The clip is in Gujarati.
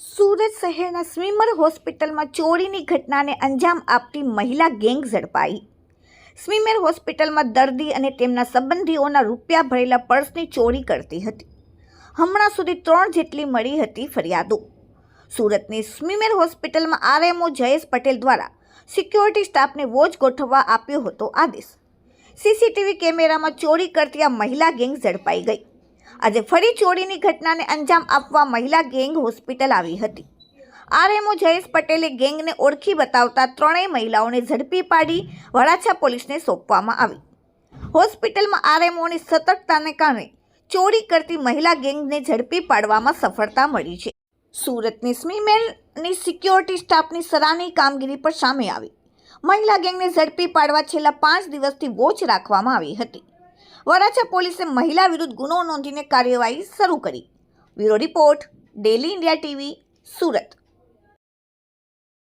સુરત શહેરના સ્વિમર હોસ્પિટલમાં ચોરીની ઘટનાને અંજામ આપતી મહિલા ગેંગ ઝડપાઈ. સ્વિમર હોસ્પિટલમાં દર્દી અને તેમના સંબંધીઓના રૂપિયા ભરેલા પર્સની ચોરી કરતી હતી. હમણાં સુધી ત્રણ જેટલી મળી હતી ફરિયાદો. સુરતની સ્વિમર હોસ્પિટલમાં આરએમઓ જયેશ પટેલ દ્વારા સિક્યોરિટી સ્ટાફને વોચ ગોઠવવા આપ્યો હતો આદેશ. સીસીટીવી કેમેરામાં ચોરી કરતી આ મહિલા ગેંગ ઝડપાઈ ગઈ. આજે ફરી ચોરીની ઘટનાને અંજામ આપવા મહિલા ગેંગ હોસ્પિટલ આવી હતી. આરએમઓ જયેશ પટેલે ગેંગને ઓળખી બતાવતા ત્રણેય મહિલાઓને ઝડપી પાડી વરાછા પોલીસને સોંપવામાં આવી. હોસ્પિટલમાં આરએમઓની સતર્કતાને કારણે ચોરી કરતી મહિલા ગેંગને ઝડપી પાડવામાં સફળતા મળી છે. સુરતની સ્મીમેલની સિક્યોરિટી સ્ટાફની સરાહની કામગીરી પર સામે આવી. મહિલા ગેંગને ઝડપી પાડવા છેલ્લા પાંચ દિવસથી વોચ રાખવામાં આવી હતી. વરાછા પોલીસે મહિલા વિરુદ્ધ ગુનો નોંધીને કાર્યવાહી શરૂ કરી. Bureau report, daily India TV, Surat.